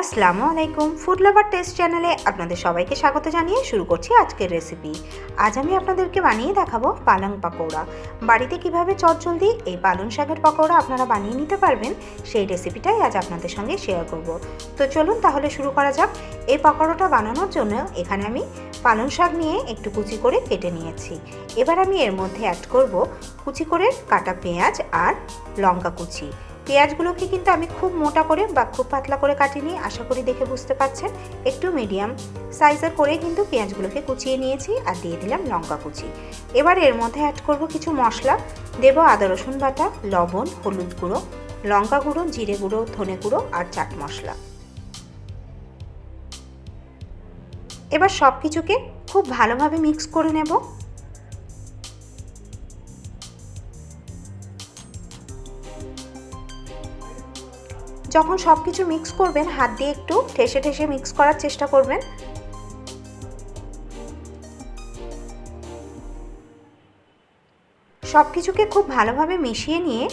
আসসালামু আলাইকুম। Food lover test চ্যানেলে আপনাদের সবাইকে স্বাগত জানিয়ে শুরু করছি আজকের রেসিপি আজ আমি আপনাদেরকে বানিয়ে দেখাবো পালং পাকৌড়া। বাড়িতে কীভাবে চটজলদি এই পালং শাকের পাকৌড়া আপনারা বানিয়ে নিতে পারবেন, সেই রেসিপিটাই আজ আপনাদের সঙ্গে শেয়ার করব। তো চলুন তাহলে শুরু করা যাক। এই পাকৌড়াটা বানানোর জন্য এখানে আমি পালং শাক নিয়ে একটু কুচি করে কেটে নিয়েছি। এবার আমি এর মধ্যে অ্যাড করব কুচি করে কাটা পেঁয়াজ আর লঙ্কা কুচি। পেঁয়াজগুলোকে কিন্তু আমি খুব মোটা করে বা খুব পাতলা করে কাটিনি, আশা করি দেখে বুঝতে পারছেন। একটু মিডিয়াম সাইজের করে কিন্তু পেঁয়াজগুলোকে কুচিয়ে নিয়েছি আর দিয়ে দিলাম লঙ্কা কুচি। এবার এর মধ্যে অ্যাড করব কিছু মশলা। দেব আদা, রসুন বাটা, লবণ, হলুদ গুঁড়ো, লঙ্কা গুঁড়ো, জিরে গুঁড়ো, ধনে গুঁড়ো আর চাট মশলা। এবার সব কিছুকে খুব ভালোভাবে মিক্স করে নেব। যখন সব কিছু মিক্স করবেন, হাত দিয়ে একটু ঠেসে ঠেসে মিক্স করার চেষ্টা করবেন। সব কিছুকে খুব ভালোভাবে মিশিয়ে নিয়ে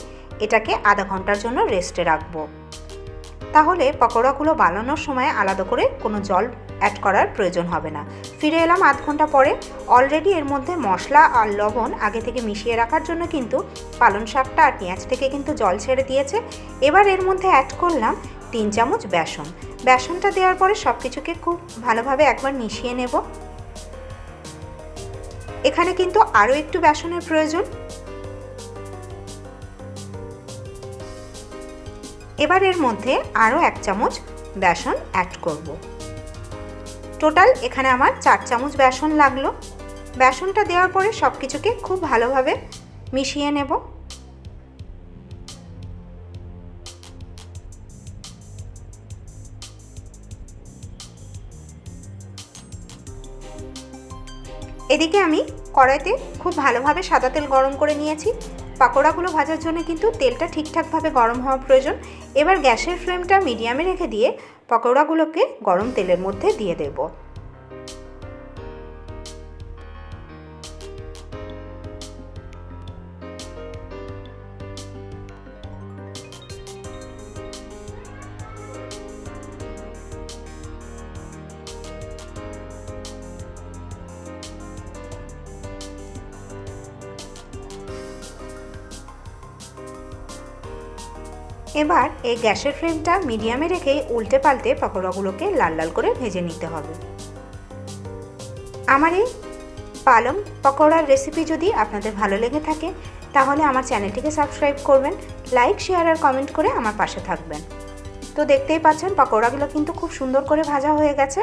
এটাকে আধা ঘণ্টার জন্য রেস্টে রাখব। তাহলে পকোড়াগুলো বানানোর সময় আলাদা করে কোনো জল অ্যাড করার প্রয়োজন হবে না। ফিরে এলাম আধ ঘণ্টা পরে। অলরেডি এর মধ্যে মশলা আর লবণ আগে থেকে মিশিয়ে রাখার জন্য কিন্তু পালং শাকটা আর পেঁয়াজ থেকে কিন্তু জল ছেড়ে দিয়েছে। এবার এর মধ্যে অ্যাড করলাম তিন চামচ বেসন। বেসনটা দেওয়ার পরে সব কিছুকে খুব ভালোভাবে একবার মিশিয়ে নেব। এখানে কিন্তু আরও একটু বেসনের প্রয়োজন। এবার এর মধ্যে আরও এক চামচ বেসন অ্যাড করব। টোটাল এখানে আমার চার চামচ বেসন লাগল। বেসনটা দেওয়ার পরে সব কিছুকে খুব ভালোভাবে মিশিয়ে নেব। এদিকে আমি কড়াইতে খুব ভালোভাবে সাদা তেল গরম করে নিয়েছি। পাকোড়াগুলো ভাজার জন্য কিন্তু তেলটা ঠিকঠাকভাবে গরম হওয়া প্রয়োজন। এবার গ্যাসের ফ্লেমটা মিডিয়ামে রেখে দিয়ে পকোড়াগুলোকে গরম তেলের মধ্যে দিয়ে দেবো। এবার এই গ্যাসের ফ্লেমটা মিডিয়ামে রেখে উল্টে পাল্টে পকোড়াগুলোকে লাল লাল করে ভেজে নিতে হবে। আমার এই পালং পকোড়ার রেসিপি যদি আপনাদের ভালো লেগে থাকে, তাহলে আমার চ্যানেলটিকে সাবস্ক্রাইব করবেন লাইক শেয়ার আর কমেন্ট করে আমার পাশে থাকবেন। তো দেখতেই পাচ্ছেন, পকোড়াগুলো কিন্তু খুব সুন্দর করে ভাজা হয়ে গেছে।